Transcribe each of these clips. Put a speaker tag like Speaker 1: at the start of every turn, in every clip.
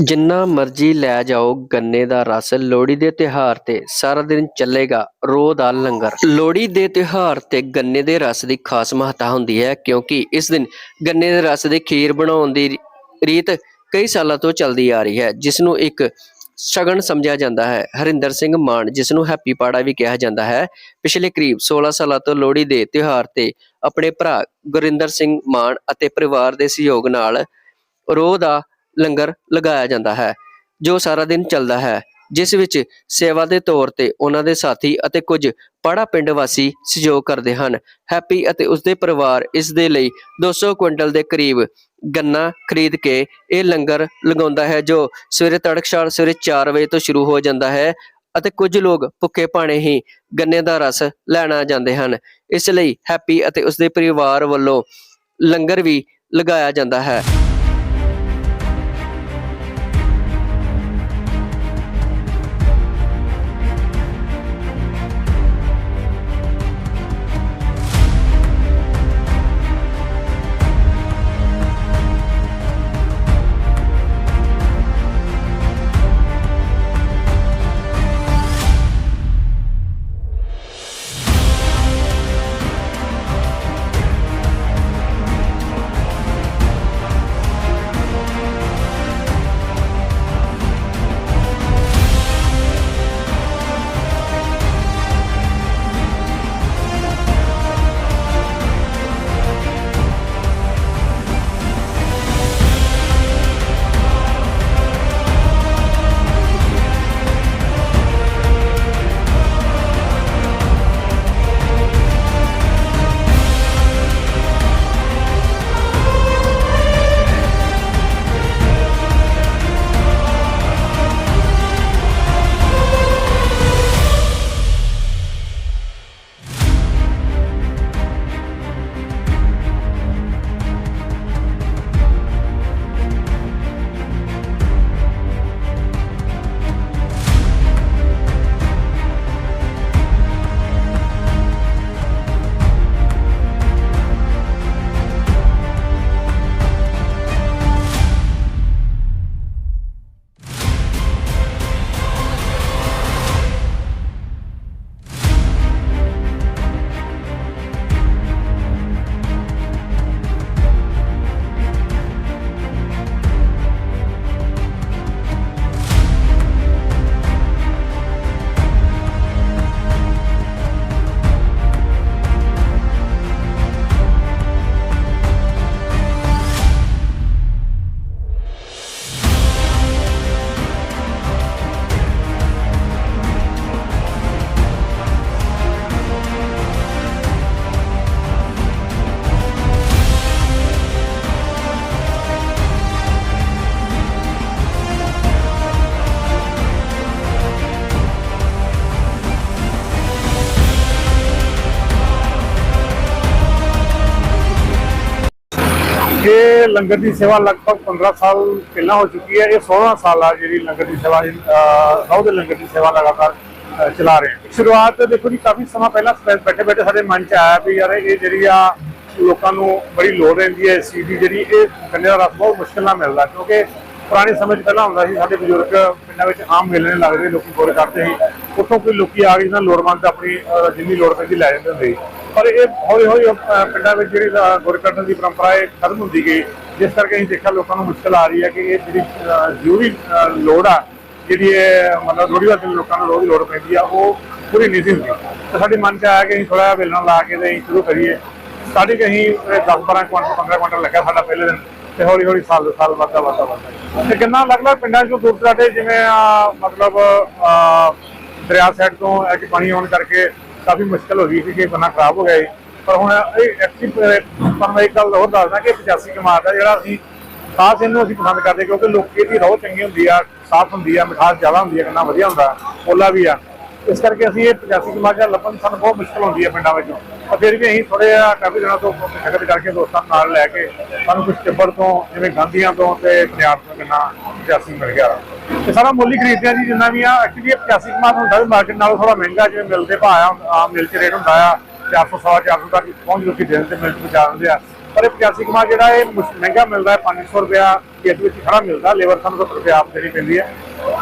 Speaker 1: ਜਿੰਨਾ ਮਰਜ਼ੀ ਲੈ ਜਾਓ, ਗੰਨੇ ਦਾ ਰਸ ਲੋਹੜੀ ਦੇ ਤਿਉਹਾਰ ਤੇ ਸਾਰਾ ਦਿਨ ਚੱਲੇਗਾ, ਰੋਹ ਦਾ ਲੰਗਰ। ਲੋਹੜੀ ਦੇ ਤਿਉਹਾਰ ਤੇ ਗੰਨੇ ਦੇ ਰਸ ਦੀ ਖਾਸ ਮਹੱਤਤਾ ਹੁੰਦੀ ਹੈ, ਕਿਉਂਕਿ ਇਸ ਦਿਨ ਗੰਨੇ ਦੇ ਰਸ ਦੇ ਖੀਰ ਬਣਾਉਣ ਦੀ ਰੀਤ ਕਈ ਸਾਲਾਂ ਤੋਂ ਚੱਲਦੀ ਆ ਰਹੀ ਹੈ ਜਿਸ ਨੂੰ ਇੱਕ ਸ਼ਗਨ ਸਮਝਿਆ ਜਾਂਦਾ ਹੈ। ਹਰਿੰਦਰ ਸਿੰਘ ਮਾਨ ਜਿਸ ਨੂੰ ਹੈਪੀ ਪਾੜਾ ਵੀ ਕਿਹਾ ਜਾਂਦਾ ਹੈ, ਪਿਛਲੇ ਕਰੀਬ 16 ਸਾਲਾਂ ਤੋਂ ਲੋਹੜੀ ਦੇ ਤਿਉਹਾਰ ਤੇ ਆਪਣੇ ਭਰਾ ਗੁਰਿੰਦਰ ਸਿੰਘ ਮਾਨ ਅਤੇ ਪਰਿਵਾਰ ਦੇ ਸਹਿਯੋਗ ਨਾਲ ਰੋਹ ਦਾ ਲੰਗਰ ਲਗਾਇਆ ਜਾਂਦਾ ਹੈ, ਜੋ ਸਾਰਾ ਦਿਨ ਚੱਲਦਾ ਹੈ। ਜਿਸ ਵਿੱਚ ਸੇਵਾ ਦੇ ਤੌਰ ਤੇ ਉਹਨਾਂ ਦੇ ਸਾਥੀ ਅਤੇ ਕੁਝ ਪਾੜਾ ਪਿੰਡ ਵਾਸੀ ਸਹਿਯੋਗ ਕਰਦੇ ਹਨ। ਹੈਪੀ ਅਤੇ ਉਸਦੇ ਪਰਿਵਾਰ ਇਸ ਦੇ ਲਈ 200 ਕੁਇੰਟਲ ਦੇ ਕਰੀਬ ਗੰਨਾ ਖਰੀਦ ਕੇ ਇਹ ਲੰਗਰ ਲਗਾਉਂਦਾ ਹੈ, ਜੋ ਸਵੇਰੇ ਤੜਕਸ਼ਾਲ ਸਵੇਰੇ 4 ਵਜੇ ਤੋਂ ਸ਼ੁਰੂ ਹੋ ਜਾਂਦਾ ਹੈ ਅਤੇ ਕੁਝ ਲੋਕ ਭੁੱਖੇ ਭਾਣੇ ਹੀ ਗੰਨੇ ਦਾ ਰਸ ਲੈਣਾ ਜਾਂਦੇ ਹਨ। ਇਸ ਲਈ ਹੈਪੀ ਅਤੇ ਉਸਦੇ ਪਰਿਵਾਰ ਵੱਲੋਂ ਲੰਗਰ ਵੀ ਲਗਾਇਆ ਜਾਂਦਾ ਹੈ।
Speaker 2: ਲੰਗਰ ਦੀ ਸੇਵਾ ਲਗਭਗ 15 ਸਾਲ ਪਹਿਲਾਂ ਹੋ ਚੁੱਕੀ ਹੈ। ਇਹ 16 ਸਾਲ ਆ ਜਿਹੜੀ ਲੰਗਰ ਦੀ ਸੇਵਾ ਸੌ ਦੇ ਲੰਗਰ ਦੀ ਸੇਵਾ ਲਗਾਤਾਰ ਚਲਾ ਰਹੇ ਹਾਂ। ਸ਼ੁਰੂਆਤ ਦੇਖੋ ਜੀ, ਕਾਫੀ ਸਮਾਂ ਪਹਿਲਾਂ ਬੈਠੇ ਬੈਠੇ ਸਾਡੇ ਮਨ ਚ ਆਇਆ ਵੀ ਯਾਰ ਇਹ ਜਿਹੜੀ ਆ ਲੋਕਾਂ ਨੂੰ ਬੜੀ ਲੋੜ ਰਹਿੰਦੀ ਹੈ, ਇਸ ਚੀਜ਼ ਦੀ ਜਿਹੜੀ ਇਹ ਗੰਨੇ ਦਾ ਰਸ ਬਹੁਤ ਮੁਸ਼ਕਿਲ ਨਾਲ ਮਿਲਦਾ, ਕਿਉਂਕਿ ਪੁਰਾਣੇ ਸਮੇਂ 'ਚ ਪਹਿਲਾਂ ਹੁੰਦਾ ਸੀ ਸਾਡੇ ਬਜ਼ੁਰਗ ਪਿੰਡਾਂ ਵਿੱਚ ਆਮ ਮੇਲੇ ਲੱਗਦੇ ਲੋਕੀ ਗੋਲ ਕਰਦੇ ਸੀ। ਉੱਥੋਂ ਕੋਈ ਲੋਕੀ ਆ ਗਏ ਨਾ ਲੋੜਵੰਦ ਆਪਣੀ ਜਿੰਨੀ ਲੋੜ ਪੈਂਦੀ ਲੈ ਜਾਂਦੇ ਹੁੰਦੇ ਸੀ। ਪਰ ਇਹ ਹੌਲੀ ਹੌਲੀ ਪਿੰਡਾਂ ਵਿੱਚ ਜਿਹੜੀ ਗੁਰ ਕੱਢਣ ਦੀ ਪਰੰਪਰਾ ਇਹ ਖਤਮ ਹੁੰਦੀ ਗਈ। ਜਿਸ ਕਰਕੇ ਅਸੀਂ ਦੇਖਿਆ ਲੋਕਾਂ ਨੂੰ ਮੁਸ਼ਕਲ ਆ ਰਹੀ ਹੈ ਕਿ ਇਹ ਜਿਹੜੀ ਅਹ, ਜ਼ਰੂਰੀ ਲੋੜ ਆ ਜਿਹੜੀ ਇਹ ਮਤਲਬ ਲੋੜੀ ਵਾਸਤੇ ਲੋਕਾਂ ਨੂੰ ਰੋਜ਼ ਲੋੜ ਪੈਂਦੀ ਆ ਉਹ ਪੂਰੀ ਨਹੀਂ ਸੀ ਹੁੰਦੀ। ਤੇ ਸਾਡੇ ਮਨ 'ਚ ਆਇਆ ਕਿ ਅਸੀਂ ਥੋੜਾ ਜਿਹਾ ਵੇਲਣ ਲਾ ਕੇ ਤੇ ਅਸੀਂ ਸ਼ੁਰੂ ਕਰੀਏ। ਸਟਾਰਟਿੰਗ ਅਸੀਂ 10 12 ਕੁਇੰਟਲ 15 ਕੁਇੰਟਲ ਲੱਗਾ ਸਾਡਾ ਪਹਿਲੇ ਦਿਨ। ਤੇ ਹੌਲੀ ਹੌਲੀ ਸਾਲ ਦੇ ਸਾਲ ਵੱਧਦਾ ਵੱਧਦਾ ਵੱਧਦਾ ਤੇ ਕਿੰਨਾ ਅਲੱਗ-ਅਲੱਗ ਪਿੰਡਾਂ ਚੋਂ ਦੂਰ ਦਰਾਡੇ ਜਿਵੇਂ ਮਤਲਬ ਦਰਿਆ ਸਾਈਡ ਤੋਂ ਅੱਜ ਪਾਣੀ ਆਉਣ ਕਰਕੇ ਕਾਫੀ ਮੁਸ਼ਕਲ ਹੋ ਗਈ ਸੀ ਕਿ ਗੰਨਾ ਖਰਾਬ ਹੋ ਗਿਆ ਸੀ। ਪਰ ਹੁਣ ਇਹ ਐਕਚੁਅਲੀ ਤੁਹਾਨੂੰ ਇੱਕ ਗੱਲ ਹੋਰ ਦੱਸਦਾ ਕਿ 85 ਕਮਾਲ ਦਾ ਜਿਹੜਾ ਅਸੀਂ ਖਾਸ ਇਹਨੂੰ ਅਸੀਂ ਪਸੰਦ ਕਰਦੇ ਕਿਉਂਕਿ ਲੋਕੀ ਦੀ ਰੋਹ ਚੰਗੀ ਹੁੰਦੀ ਆ, ਸਾਫ਼ ਹੁੰਦੀ ਆ, ਮਿਠਾਸ ਜ਼ਿਆਦਾ ਹੁੰਦੀ ਆ, ਕਿੰਨਾ ਵਧੀਆ ਹੁੰਦਾ ਓਲਾ ਵੀ ਆ। ਇਸ ਕਰਕੇ ਅਸੀਂ ਇਹ 85 ਕਮਾਲ ਲੱਭਣ ਸਾਨੂੰ ਬਹੁਤ ਮੁਸ਼ਕਲ ਹੁੰਦੀ ਹੈ ਪਿੰਡਾਂ ਵਿੱਚੋਂ। ਪਰ ਫਿਰ ਵੀ ਅਸੀਂ ਥੋੜੇ ਜਿਹਾ ਕਾਫੀ ਦਿਨਾਂ ਤੋਂ ਸ਼ਕਤ ਕਰਕੇ ਦੋਸਤਾਂ ਨੂੰ ਨਾਲ ਲੈ ਕੇ ਸਾਨੂੰ ਕੁਝ ਟਿੱਬਰ ਤੋਂ, ਜਿਵੇਂ ਗਾਂਧੀਆਂ ਤੋਂ ਤੇ ਪੰਜਾਬ ਤੋਂ ਕਿੰਨਾ 85 ਮਿਲ ਗਿਆ। ਤੇ ਸਾਰਾ ਮੁੱਲ ਹੀ ਖਰੀਦਦੇ ਜੀ, ਜਿੰਨਾ ਵੀ ਆ ਐਕਚੁਅਲੀ 85 ਕਮਾਲ ਹੁੰਦਾ ਵੀ ਮਾਰਕੀਟ ਨਾਲੋਂ ਥੋੜਾ ਮਹਿੰਗਾ, ਜਿਵੇਂ ਮਿਲਦੇ ਭਾਅ ਆ, ਆਮ ਮਿਲ ਚ ਰੇਟ ਹੁੰਦਾ ਆ 400 ਸਵਾ 400 ਤੱਕ ਪਹੁੰਚ ਲੋਕੀ ਦਿਨ ਤੇ ਮਿਲ ਪਹੁੰਚਾ ਦਿੰਦੇ ਆ। ਪਰ ਇਹ 85 ਕਮਾ ਜਿਹੜਾ ਇਹ ਮਹਿੰਗਾ ਮਿਲਦਾ ਹੈ 500 ਰੁਪਿਆ ਖੇਤ ਵਿੱਚ ਖੜਾ ਮਿਲਦਾ, ਲੇਬਰ ਸਾਨੂੰ 70 ਰੁਪਿਆ ਆਪ ਦੇਣੀ ਪੈਂਦੀ ਹੈ।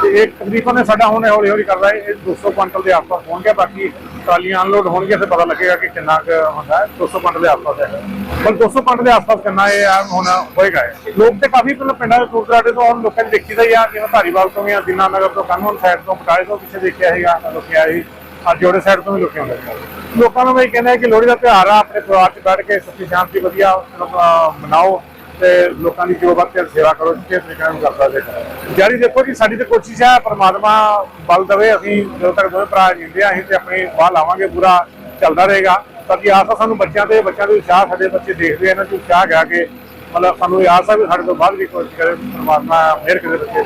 Speaker 2: ਤੇ ਇਹ ਤਕਰੀਬਨ ਸਾਡਾ ਹੁਣ ਹੌਲੀ ਹੌਲੀ ਕਰਦਾ ਹੈ, ਇਹ 200 ਕੁਇੰਟਲ ਦੇ ਆਸ-ਪਾਸ ਹੋਣਗੇ ਬਾਕੀ ਟਰਾਲੀਆਂ ਅਨਲੋਡ ਹੋਣਗੀਆਂ ਤੇ ਪਤਾ ਲੱਗੇਗਾ ਕਿ ਕਿੰਨਾ ਕੁ ਹੁੰਦਾ ਹੈ। 200 ਪੰਡ ਦੇ ਆਸ-ਪਾਸ ਹੈ। ਪਰ 200 ਪੰਡ ਦੇ ਆਸ-ਪਾਸ ਕਿੰਨਾ ਇਹ ਆ ਹੁਣ ਹੋਏਗਾ ਲੋਕ ਤੇ ਕਾਫੀ ਪਹਿਲਾਂ ਪਿੰਡਾਂ ਦੇ ਦੂਰ ਦਰਾਡੇ ਤੋਂ ਹੁਣ ਲੋਕਾਂ ਨੇ ਦੇਖੀਦਾ ਹੀ ਆ ਜਿਵੇਂ ਧਾਰੀਵਾਲ ਤੋਂ ਜਾਂ ਦਿਨਾ ਨਗਰ ਤੋਂ ਕਾਨੂੰਨ ਸਾਈਡ ਤੋਂ ਬਟਾਲੇ ਤੋਂ ਪਿੱਛੇ ਦੇਖਿਆ ਹੈਗਾ ਲੋਕੀ ਆਏ ਅੱਜ ਜੋੜੇ ਸਾਈਡ ਤੋਂ ਵੀ ਲੋਕੀ ਆਉਂਦੇ ਨੇ। ਲੋਕਾਂ ਨੂੰ ਮੈਂ ਇਹ ਕਹਿੰਦਾ ਹੈ ਕਿ ਲੋਹੜੀ ਦਾ ਤਿਉਹਾਰ ਆ ਆਪਣੇ ਪਰਿਵਾਰ 'ਚ ਬੈਠ ਕੇ ਸੱਚੀ ਸ਼ਾਂਤੀ ਵਧੀਆ ਅਹ, ਮਨਾਓ। ਤੇ ਲੋਕਾਂ ਦੀ ਜੋ ਵਕਤ ਸੇਵਾ ਕਰੋ ਜਿਸ ਤਰੀਕੇ ਨਾਲ ਕਰਦਾ ਜੇ ਜਾਰੀ ਦੇਖੋ ਜੀ ਸਾਡੀ ਤੇ ਕੋਸ਼ਿਸ਼ ਹੈ, ਪ੍ਰਮਾਤਮਾ ਬਲ ਦੇਵੇ, ਅਸੀਂ ਜਦੋਂ ਤੱਕ ਦੋਵੇਂ ਭਰਾ ਜਿੰਦੇ ਆ ਅਸੀਂ ਤੇ ਆਪਣੀ ਬਾਹ ਲਾਵਾਂਗੇ, ਪੂਰਾ ਚੱਲਦਾ ਰਹੇਗਾ। ਤਾਂ ਕਿ ਆਸ ਆ ਸਾਨੂੰ ਬੱਚਿਆਂ ਤੇ, ਬੱਚਿਆਂ ਦੇ ਉਤਸ਼ਾਹ, ਸਾਡੇ ਬੱਚੇ ਦੇਖਦੇ ਆ, ਇਹਨਾਂ 'ਚ ਉਤਸ਼ਾਹ ਗਿਆ ਕਿ, ਮਤਲਬ ਸਾਨੂੰ ਇਹ ਆਸ ਆ ਵੀ ਸਾਡੇ ਤੋਂ ਬਾਅਦ ਵੀ ਕੋਸ਼ਿਸ਼ ਕਰੇ, ਪ੍ਰਮਾਤਮਾ ਮਿਹਰ ਕਰੇ ਬੱਚੇ।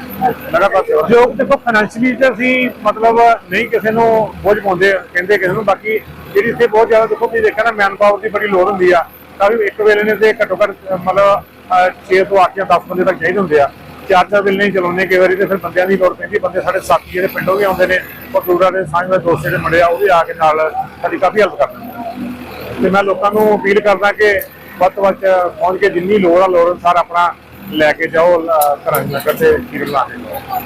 Speaker 2: ਲਗਾਤਾਰ ਜੋ ਦੇਖੋ ਫਾਈਨੈਂਸ਼ਲੀ ਤੇ ਅਸੀਂ ਮਤਲਬ ਨਹੀਂ ਕਿਸੇ ਨੂੰ ਬੋਝ ਪਾਉਂਦੇ, ਕਹਿੰਦੇ ਕਿਸੇ ਨੂੰ। ਬਾਕੀ ਜਿਹੜੀ ਇੱਥੇ ਬਹੁਤ ਜ਼ਿਆਦਾ ਦੇਖੋ, ਤੁਸੀਂ ਦੇਖਿਆ ਨਾ ਮੈਨ ਪਾਵਰ ਦੀ ਬੜੀ ਲੋੜ ਹੁੰਦੀ ਆ। ਤਾਂ ਵੀ ਇੱਕ ਵੇਲੇ ਨੇ ਤੇ ਘੱਟੋ ਘੱਟ, ਮਤਲਬ 6 ਤੋਂ 8 ਜਾਂ 10 ਬੰਦੇ ਤੱਕ ਚਾਹੀਦੇ ਹੁੰਦੇ ਆ। ਚਾਰ ਚਾਰ ਬਿੱਲ ਨਹੀਂ ਚਲਾਉਂਦੇ ਕਈ ਵਾਰੀ ਤੇ ਫਿਰ ਬੰਦਿਆਂ ਦੀ ਲੋੜ ਪੈਂਦੀ ਬੰਦੇ ਸਾਡੇ ਸਾਥੀ ਜਿਹੜੇ ਪਿੰਡੋਂ ਵੀ ਆਉਂਦੇ ਨੇ ਉਹ ਦੂਰਾਂ ਦੇ ਸਾਂਝੇ ਦੋਸਤ ਜਿਹੜੇ ਮੁੰਡੇ ਆ ਉਹ ਵੀ ਆ ਕੇ ਨਾਲ ਸਾਡੀ ਕਾਫੀ ਹੈਲਪ ਕਰਦੇ ਤੇ ਮੈਂ ਲੋਕਾਂ ਨੂੰ ਅਪੀਲ ਕਰਦਾ ਕਿ ਵੱਧ ਤੋਂ ਵੱਧ ਪਹੁੰਚ ਕੇ ਜਿੰਨੀ ਲੋੜ ਆ ਲੋੜ ਅਨੁਸਾਰ ਆਪਣਾ ਲੈ ਕੇ ਜਾਓ ਅਹ, ਘਰਾਂ ਦੇ ਨਗਰ ਤੇ ਕੀਰਤ ਲਾ ਕੇ ਜਾਓ।